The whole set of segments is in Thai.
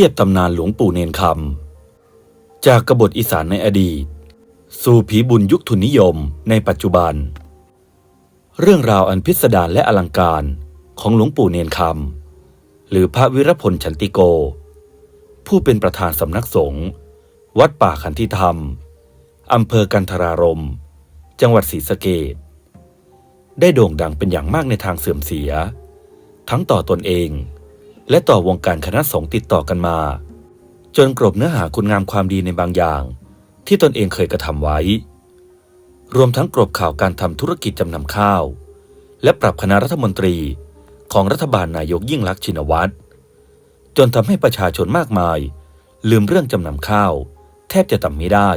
ทียบตำนานหลวงปู่เนนคำ จากกบฏอีสานในอดีต สู่ผีบุญยุคทุนนิยมในปัจจุบัน เรื่องราวอันพิสดารและอลังการของหลวงปู่เนนคำ หรือพระวิรพลชันติโก ผู้เป็นประธานสำนักสงฆ์วัดป่าขันธิธรรม อำเภอกันทรารม จังหวัดศรีสะเกดได้โด่งดังเป็นอย่างมากในทางเสื่อมเสีย ทั้งต่อตนเอง และต่อวงการคณะสงฆ์ติดต่อกันมา จนกลบเนื้อหาคุณงามความดีในบางอย่าง ที่ตนเองเคยกระทำไว้ รวมทั้งกลบข่าวการทำธุรกิจจำนำข้าว และปรับคณะรัฐมนตรีของรัฐบาลนายกยิ่งลักษณ์ชินวัตรจนทำให้ประชาชนมากมาย ลืมเรื่องจำนำข้าว แทบจะจำไม่ได้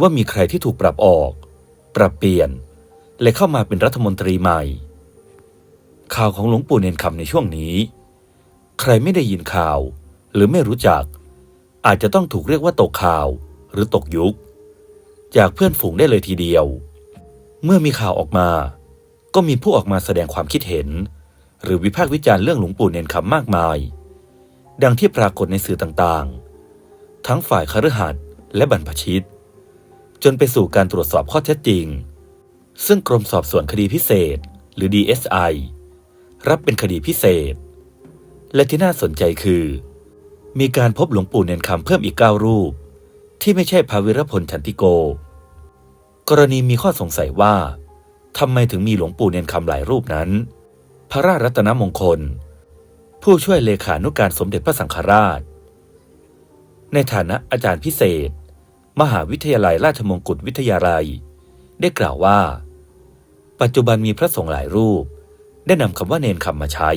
ว่ามีใครที่ถูกปรับออก ปรับเปลี่ยน และเข้ามาเป็นรัฐมนตรีใหม่ ข่าวของหลวงปู่เนนคำในช่วงนี้ ใครไม่ได้ยินข่าว หรือไม่รู้จัก อาจจะต้องถูกเรียกว่าตกข่าว หรือตกยุค จากเพื่อนฝูงได้เลยทีเดียว เมื่อมีข่าวออกมา ก็มีผู้ออกมาแสดงความคิดเห็น หรือวิพากษ์วิจารณ์เรื่องหลวงปู่เนนคำมากมาย ดังที่ปรากฏในสื่อต่างๆ ทั้งฝ่ายคฤหัสถ์และบรรพชิต จนไปสู่การตรวจสอบข้อเท็จจริง ซึ่งกรมสอบสวนคดีพิเศษ หรือ DSI รับเป็นคดีพิเศษ และที่น่าสนใจคือ มีการพบหลวงปู่เนนคำเพิ่มอีกเก้ารูป ที่ไม่ใช่พระวิรพลชันติโก กรณีมีข้อสงสัยว่าทำไมถึงมีหลวงปู่เนนคำหลายรูปนั้น พระราชรัตนมงคล ผู้ช่วยเลขานุการสมเด็จพระสังฆราช ในฐานะอาจารย์พิเศษ มหาวิทยาลัยราชมงกุฎวิทยาลัย ได้กล่าวว่า ปัจจุบันมีพระสงฆ์หลายรูป ได้นำคำว่าเนนคำมาใช้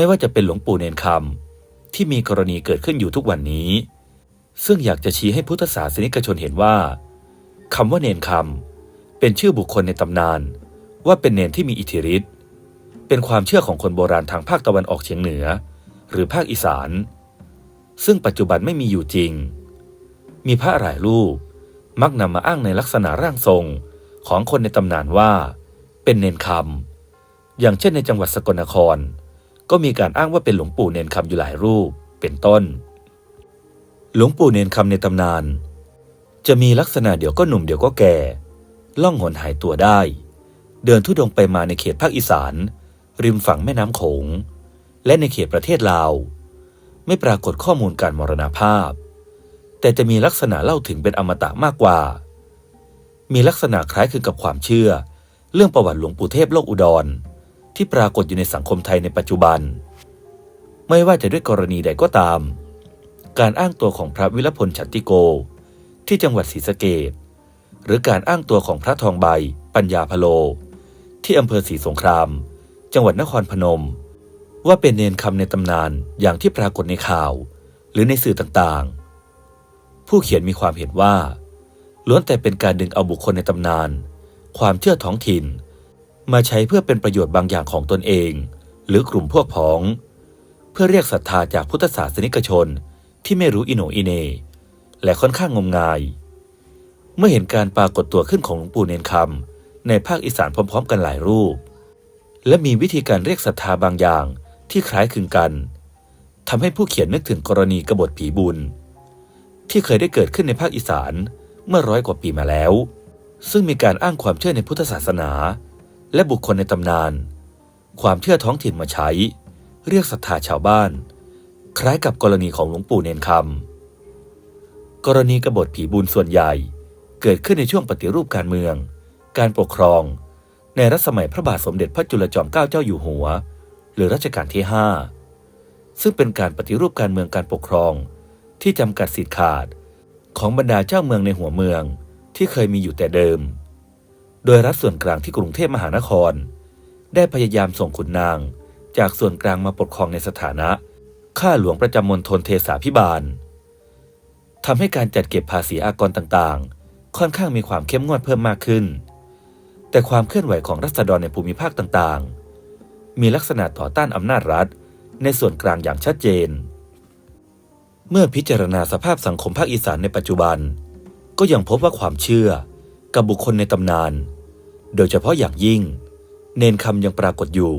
ไม่ว่าจะเป็นหลวงปู่เนนคำที่มีกรณีเกิดขึ้นอยู่ทุกวันนี้ ซึ่งอยากจะชี้ให้พุทธศาสนิกชนเห็นว่าคำว่าเนนคำเป็นชื่อบุคคลในตำนาน ว่าเป็นเนนที่มีอิทธิฤทธิ์เป็นความเชื่อของคนโบราณทางภาคตะวันออกเฉียงเหนือ หรือภาคอีสาน ซึ่งปัจจุบันไม่มีอยู่จริง มีพระหลายรูปมักนำมาอ้างในลักษณะร่างทรงของคนในตำนานว่า เป็นเนนคำอย่างเช่นในจังหวัดสกลนคร ก็มีการอ้างว่าเป็นหลวงปู่เนนคำอยู่หลายรูป เป็นต้น หลวงปู่เนนคำในตำนาน จะมีลักษณะเดี๋ยวก็หนุ่มเดี๋ยวก็แก่ ล่องหนหายตัวได้ เดินทุดงไปมาในเขตภาคอีสาน ริมฝั่งแม่น้ำโขง และในเขตประเทศลาว ไม่ปรากฏข้อมูลการมรณภาพ แต่จะมีลักษณะเล่าถึงเป็นอมตะมากกว่า มีลักษณะคล้ายคลึงกับความเชื่อ เรื่องประวัติหลวงปู่เทพโลกอุดร ที่ปรากฏอยู่ในสังคมไทยในปัจจุบัน ไม่ว่าจะด้วยกรณีใดก็ตาม การอ้างตัวของพระวิรพลชันติโก ที่จังหวัดศรีสะเกดหรือการอ้างตัวของพระทองใบ ปัญญาพโล ที่อำเภอศรีสงคราม จังหวัดนครพนม ว่าเป็นเนนคำในตำนานอย่างที่ปรากฏในข่าว หรือในสื่อต่างๆ ผู้เขียนมีความเห็นว่าล้วนแต่เป็นการดึงเอาบุคคลในตำนาน ความเชื่อท้องถิ่น มาใช้เพื่อเป็นประโยชน์บางอย่างของตนเอง หรือกลุ่มพวกพ้อง เพื่อเรียกศรัทธาจากพุทธศาสนิกชนที่ไม่รู้อิโนอิเน และค่อนข้างงมงาย เมื่อเห็นการปรากฏตัวขึ้นของหลวงปู่เนนคำในภาคอีสานพร้อม ๆ กันหลายรูป และมีวิธีการเรียกศรัทธาบางอย่างที่คล้ายคลึงกันทำให้ผู้เขียนนึกถึงกรณีกบฏผีบุญ ที่เคยได้เกิดขึ้นในภาคอีสานเมื่อร้อยกว่าปีมาแล้ว ซึ่งมีการอ้างความเชื่อในพุทธศาสนา และบุคคลในตำนาน ความเชื่อท้องถิ่นมาใช้ เรียกศรัทธาชาวบ้าน คล้ายกับกรณีของหลวงปู่เนนคำกรณีกบฏผีบุญส่วนใหญ่ เกิดขึ้นในช่วงปฏิรูปการเมือง การปกครอง ในรัชสมัยพระบาทสมเด็จพระจุลจอมเกล้าเจ้าอยู่หัว หรือรัชกาลที่ 5 ซึ่งเป็นการปฏิรูปการเมืองการปกครอง ที่จำกัดสิทธิขาด ของบรรดาเจ้าเมืองในหัวเมืองที่เคยมีอยู่แต่เดิม โดยรัฐส่วนกลางที่กรุงเทพมหานคร ได้พยายามส่งขุนนาง จากส่วนกลางมาปกครองในสถานะ ข้าหลวงประจำมณฑลเทสาพิบาลทำให้การจัดเก็บภาษีอากรต่างๆ ค่อนข้างมีความเข้มงวดเพิ่มมากขึ้น แต่ความเคลื่อนไหวของรัษฎรในภูมิภาคต่างๆ มีลักษณะต่อต้านอำนาจรัฐ ในส่วนกลางอย่างชัดเจน เมื่อพิจารณาสภาพสังคมภาคอีสานในปัจจุบัน ก็ยังพบว่าความเชื่อ กับบุคคลในตำนาน โดยเฉพาะอย่างยิ่ง เนนคำยังปรากฏอยู่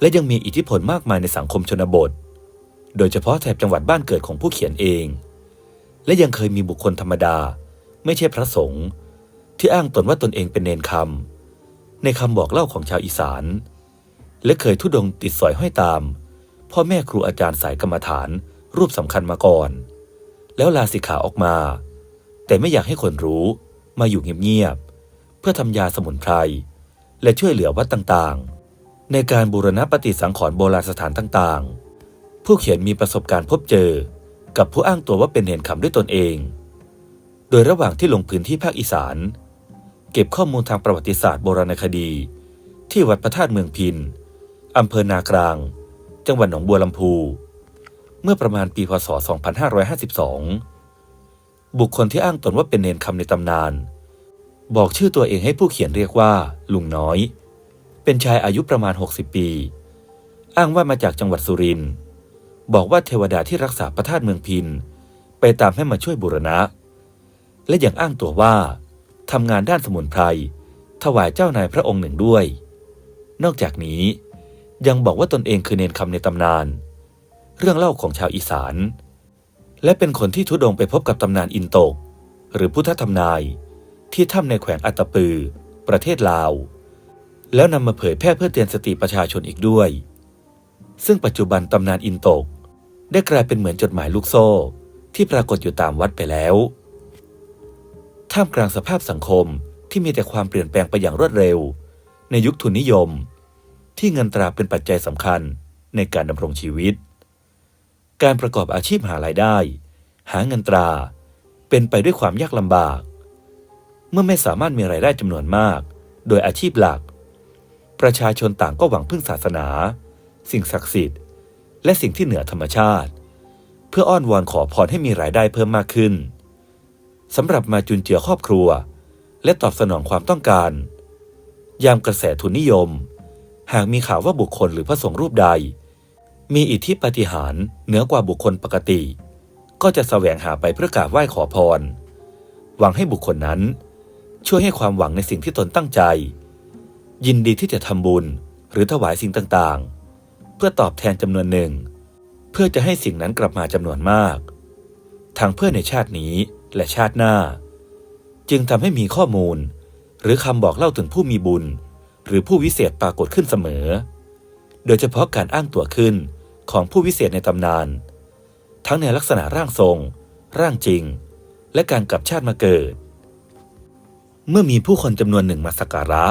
และยังมีอิทธิพลมากมายในสังคมชนบท โดยเฉพาะแถบจังหวัดบ้านเกิดของผู้เขียนเอง และยังเคยมีบุคคลธรรมดา ไม่ใช่พระสงฆ์ที่อ้างตนว่าตนเองเป็นเนนคำในคำบอกเล่าของชาวอีสาน และเคยทุดงติดสอยห้อยตาม พ่อแม่ครูอาจารย์สายกรรมฐานรูปสำคัญมาก่อน แล้วลาสิกขาออกมา แต่ไม่อยากให้คนรู้ มาอยู่เงียบๆเพื่อทำยาสมุนไพรและช่วยเหลือวัดต่างๆ ในการบูรณะปฏิสังขรณ์โบราณสถานต่างๆ ผู้เขียนมีประสบการณ์พบเจอกับผู้อ้างตัวว่าเป็นเนนคำด้วยตนเอง โดยระหว่างที่ลงพื้นที่ภาคอีสาน เก็บข้อมูลทางประวัติศาสตร์โบราณคดี ที่วัดพระธาตุเมืองพินอำเภอนากลาง จังหวัดหนองบัวลำพู เมื่อประมาณปีพศ 2552 บุคคลที่อ้างตนว่าเป็นเนนคำในตำนาน บอกชื่อตัวเองให้ผู้เขียนเรียกว่า ลุงน้อย เป็นชายอายุประมาณ 60 ปี อ้างว่ามาจากจังหวัดสุรินทร์บอกว่าเทวดาที่รักษาพระธาตุเมืองพิน ไปตามให้มาช่วยบูรณะ และยังอ้างตัวว่าทำงานด้านสมุนไพรถวายเจ้านายพระองค์หนึ่งด้วย นอกจากนี้ยังบอกว่าตนเองคือเนนคำในตำนาน เรื่องเล่าของชาวอีสาน และเป็นคนที่ทุดงไปพบกับตำนานอินโตก หรือพุทธทำนาย ที่ถ้ำในแขวงอัตตปือ ประเทศลาว แล้วนำมาเผยแพร่เพื่อเตือนสติประชาชนอีกด้วย ซึ่งปัจจุบันตำนานอินโตก ได้กลายเป็นเหมือนจดหมายลูกโซ่ ที่ปรากฏอยู่ตามวัดไปแล้วท่ามกลางสภาพสังคมที่มีแต่ความเปลี่ยนแปลงไปอย่างรวดเร็ว ในยุคทุนนิยม ที่เงินตราเป็นปัจจัยสำคัญในการดำรงชีวิต การประกอบอาชีพหารายได้ หาเงินตรา เป็นไปด้วยความยากลำบาก เมื่อไม่สามารถมีรายได้จำนวนมาก โดยอาชีพหลัก ประชาชนต่างก็หวังพึ่งศาสนา สิ่งศักดิ์สิทธิ์ และสิ่งที่เหนือธรรมชาติ เพื่ออ้อนวอนขอพรให้มีรายได้เพิ่มมากขึ้นสำหรับมาจุนเจือครอบครัว และตอบสนองความต้องการ ยามกระแสทุนนิยม หากมีข่าวว่าบุคคลหรือพระสงฆ์รูปใด มีอิทธิปฏิหารเหนือกว่าบุคคลปกติ ก็จะแสวงหาไปเพื่อกราบไหว้ขอพร หวังให้บุคคลนั้น ช่วยให้ความหวังในสิ่งที่ตนตั้งใจ ยินดีที่จะทำบุญหรือถวายสิ่งต่างๆ เพื่อตอบแทนจำนวนหนึ่ง เพื่อจะให้สิ่งนั้นกลับมาจำนวนมากทั้งเพื่อในชาตินี้และชาติหน้า จึงทำให้มีข้อมูล หรือคำบอกเล่าถึงผู้มีบุญ หรือผู้วิเศษปรากฏขึ้นเสมอ โดยเฉพาะการอ้างตัวขึ้น ของผู้วิเศษในตำนาน ทั้งในลักษณะร่างทรง ร่างจริง และการกลับชาติมาเกิด เมื่อมีผู้คนจำนวนหนึ่งมาสักการะ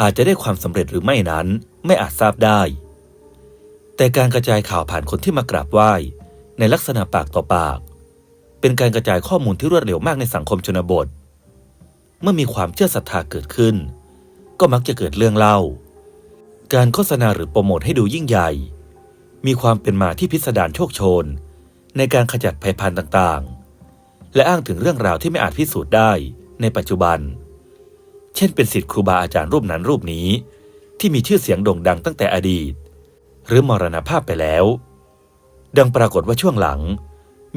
อาจจะได้ความสำเร็จหรือไม่นั้นไม่อาจทราบได้ แต่การกระจายข่าวผ่านคนที่มากราบไหว้ ในลักษณะปากต่อปาก เป็นการกระจายข้อมูลที่รวดเร็วมากในสังคมชนบท เมื่อมีความเชื่อศรัทธาเกิดขึ้น ก็มักจะเกิดเรื่องเล่าการโฆษณาหรือโปรโมทให้ดูยิ่งใหญ่ มีความเป็นมาที่พิสดารโชคโชน ในการขจัดภัยพันธุ์ต่างๆ และอ้างถึงเรื่องราวที่ไม่อาจพิสูจน์ได้ในปัจจุบัน เช่นเป็นสิทธิครูบาอาจารย์รูปนั้นรูปนี้ ที่มีชื่อเสียงโด่งดังตั้งแต่อดีต หรือมรณภาพไปแล้ว ดังปรากฏว่าช่วงหลัง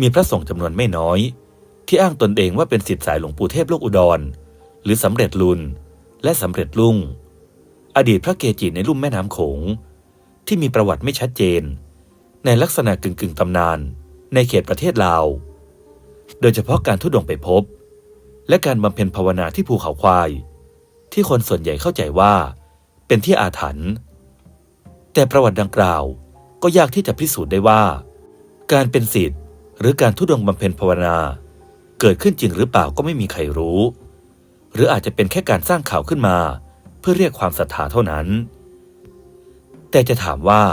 มีพระสงฆ์จำนวนไม่น้อย ที่อ้างตนเองว่าเป็นสิทธิสายหลวงปู่เทพโลกอุดร หรือสำเร็จลุนและสำเร็จลุ่ง อดีตพระเกจิในลุ่มแม่น้ำโขง ที่มีประวัติไม่ชัดเจน ในลักษณะกึ่งกึ่งๆตำนานในเขตประเทศลาว โดยเฉพาะการทุดงไปพบ และการบำเพ็ญภาวนาที่ภูเขาควาย ที่คนส่วนใหญ่เข้าใจว่าเป็นที่อาถรรพ์แต่ประวัติดังกล่าวก็ยากที่จะพิสูจน์ได้ว่า การเป็นศิษย์หรือการทุดงบำเพ็ญภาวนา เกิดขึ้นจริงหรือเปล่าก็ไม่มีใครรู้ หรืออาจจะเป็นแค่การสร้างข่าวขึ้นมา เพื่อเรียกความศรัทธาเท่านั้น แต่จะถามว่า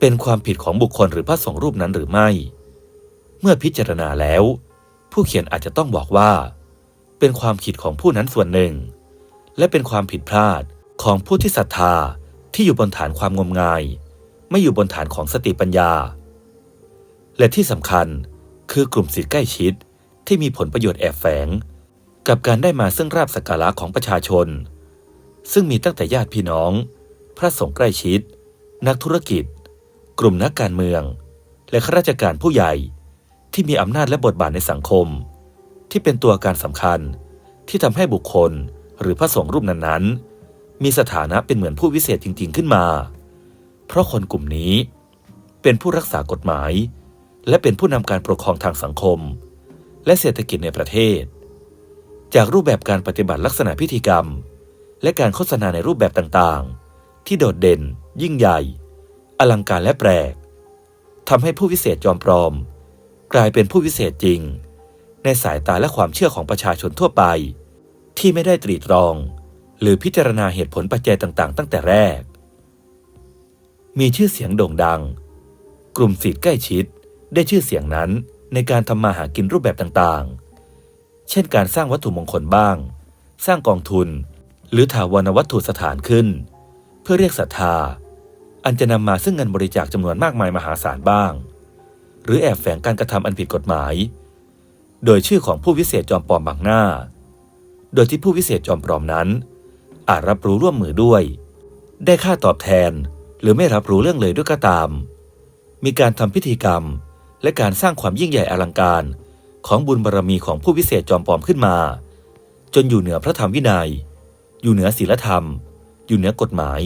เป็นความผิดของบุคคลหรือพระสงฆ์รูปนั้นหรือไม่ เมื่อพิจารณาแล้ว ผู้เขียนอาจจะต้องบอกว่า เป็นความผิดของผู้นั้นส่วนหนึ่ง และเป็นความผิดพลาดของผู้ที่ศรัทธาที่อยู่บนฐานความงมงาย ไม่อยู่บนฐานของสติปัญญา และที่สำคัญคือกลุ่มสิทธิใกล้ชิดที่มีผลประโยชน์แอบแฝง กับการได้มาซึ่งราบสักการะของประชาชน ซึ่งมีตั้งแต่ญาติพี่น้อง พระสงฆ์ใกล้ชิด นักธุรกิจ กลุ่มนักการเมือง และข้าราชการผู้ใหญ่ที่มีอำนาจและบทบาทในสังคม ที่เป็นตัวการสำคัญที่ทำให้บุคคลหรือพระสงฆ์รูปนั้นๆ มีสถานะเป็นเหมือนผู้วิเศษจริง ๆ ขึ้นมา เพราะคนกลุ่มนี้ เป็นผู้รักษากฎหมาย และเป็นผู้นำการปกครองทางสังคม และเศรษฐกิจในประเทศ จากรูปแบบการปฏิบัติลักษณะพิธีกรรม และการโฆษณาในรูปแบบต่างๆ ที่โดดเด่น ยิ่งใหญ่ อลังการและแปลกทำให้ผู้วิเศษจอมปลอม กลายเป็นผู้วิเศษจริง ในสายตาและความเชื่อของประชาชนทั่วไป ที่ไม่ได้ตรีตรอง หรือพิจารณาเหตุผลปัจจัยต่างๆ ตั้งแต่แรก มีชื่อเสียงโด่งดัง กลุ่มสิทธิ์ใกล้ชิดได้ชื่อเสียงนั้นในการทำมาหากินรูปแบบต่างๆ เช่นการสร้างวัตถุมงคลบ้าง สร้างกองทุน หรือถาวรวัตถุสถานขึ้น เพื่อเรียกศรัทธา อันจะนำมาซึ่งเงินบริจาคจำนวนมากมายมหาศาลบ้าง หรือแอบแฝงการกระทำอันผิดกฎหมาย โดยชื่อของผู้วิเศษจอมปลอมบางหน้า โดยที่ผู้วิเศษจอมปลอมนั้น อาจรับรู้ร่วมมือด้วย ได้ค่าตอบแทนหรือไม่รับรู้เรื่องเลยด้วยก็ตาม มีการทำพิธีกรรม และการสร้างความยิ่งใหญ่อลังการของบุญบารรมีของผู้วิเศษจอมปลอมขึ้นมา จนอยู่เหนือพระธรรมวินัย อยู่เหนือศีลธรรม อยู่เหนือกฎหมาย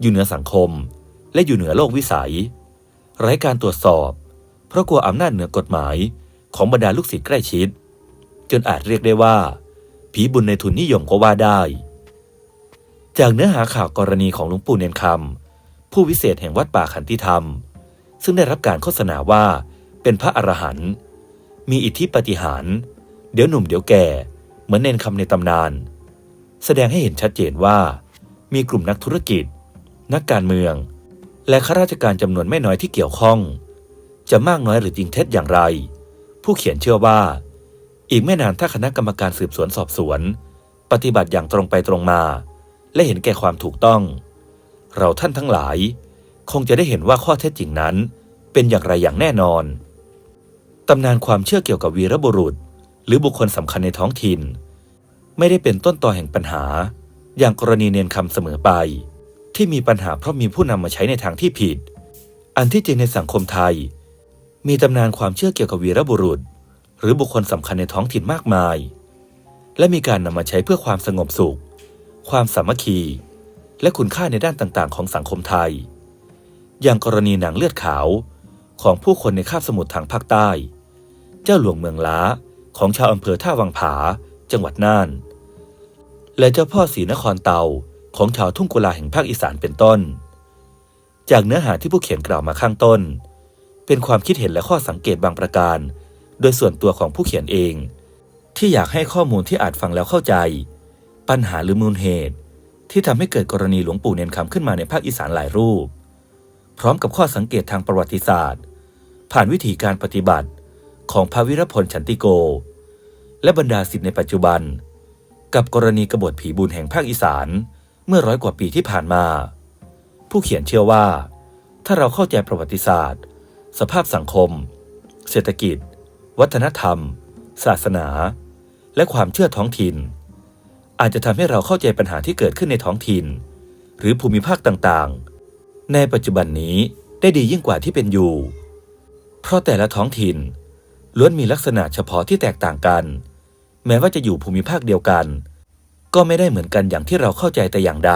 อยู่เหนือสังคม และอยู่เหนือโลกวิสัย ไร้การตรวจสอบ เพราะกลัวอำนาจเหนือกฎหมายของบรรดาลูกศิษย์ใกล้ชิด จนอาจเรียกได้ว่า ผีบุญในทุนนิยมก็ว่าได้ จากเนื้อหาข่าวกรณีของหลวงปู่เนนคำผู้วิเศษแห่งวัดป่าขันติธรรม ซึ่งได้รับการโฆษณาว่าเป็นพระอรหันต์มีอิทธิปฏิหารเดี๋ยวหนุ่มเดี๋ยวแก่ เหมือนเนนคำในตำนาน แสดงให้เห็นชัดเจนว่า มีกลุ่มนักธุรกิจ นักการเมือง และข้าราชการจำนวนไม่น้อยที่เกี่ยวข้อง จะมากน้อยหรือจริงเท็จอย่างไร ผู้เขียนเชื่อว่า อีกไม่นานถ้าคณะกรรมการสืบสวนสอบสวน ปฏิบัติอย่างตรงไปตรงมา และเห็นแก่ความถูกต้อง เราท่านทั้งหลาย คงจะได้เห็นว่าข้อเท็จจริงนั้น เป็นอย่างไรอย่างแน่นอนตำนานความเชื่อเกี่ยวกับวีรบุรุษ หรือบุคคลสำคัญในท้องถิ่น ไม่ได้เป็นต้นตอแห่งปัญหา อย่างกรณีเนียนคำเสมอไป ที่มีปัญหาเพราะมีผู้นำมาใช้ในทางที่ผิด อันที่จริงในสังคมไทย มีตำนานความเชื่อเกี่ยวกับวีรบุรุษ หรือบุคคลสำคัญในท้องถิ่นมากมาย และมีการนำมาใช้เพื่อความสงบสุข ความสามัคคี และคุณค่าในด้านต่างๆ ของสังคมไทย อย่างกรณีหนังเลือดขาวของผู้คนในคาบสมุทรทางภาคใต้ เจ้าหลวงเมืองล้าของชาวอำเภอท่าวังผา จังหวัดน่าน และเจ้าพ่อศรีนครเตาของชาวทุ่งกุลาแห่งภาคอีสานเป็นต้น จากเนื้อหาที่ผู้เขียนกล่าวมาข้างต้น เป็นความคิดเห็นและข้อสังเกตบางประการ โดยส่วนตัวของผู้เขียนเอง ที่อยากให้ข้อมูลที่อาจฟังแล้วเข้าใจ ปัญหาหรือมูลเหตุ ที่ทำให้เกิดกรณีหลวงปู่เนนคำขึ้นมาในภาคอีสานหลายรูป พร้อมกับข้อสังเกตทางประวัติศาสตร์ ผ่านวิธีการปฏิบัติของพระวิรพลฉันติโก และบรรดาศิษย์ในปัจจุบัน กับกรณีกบฏผีบุญแห่งภาคอีสานเมื่อร้อยกว่าปีที่ผ่านมา ผู้เขียนเชื่อว่า ถ้าเราเข้าใจประวัติศาสตร์ สภาพสังคม เศรษฐกิจ วัฒนธรรม ศาสนา และความเชื่อท้องถิ่น อาจจะทำให้เราเข้าใจปัญหาที่เกิดขึ้นในท้องถิ่น หรือภูมิภาคต่างๆ ในปัจจุบันนี้ได้ดียิ่งกว่าที่เป็นอยู่ เพราะแต่ละท้องถิ่นล้วนมีลักษณะเฉพาะที่แตกต่างกัน แม้ว่าจะอยู่ภูมิภาคเดียวกัน ก็ไม่ได้เหมือนกันอย่างที่เราเข้าใจแต่อย่างใด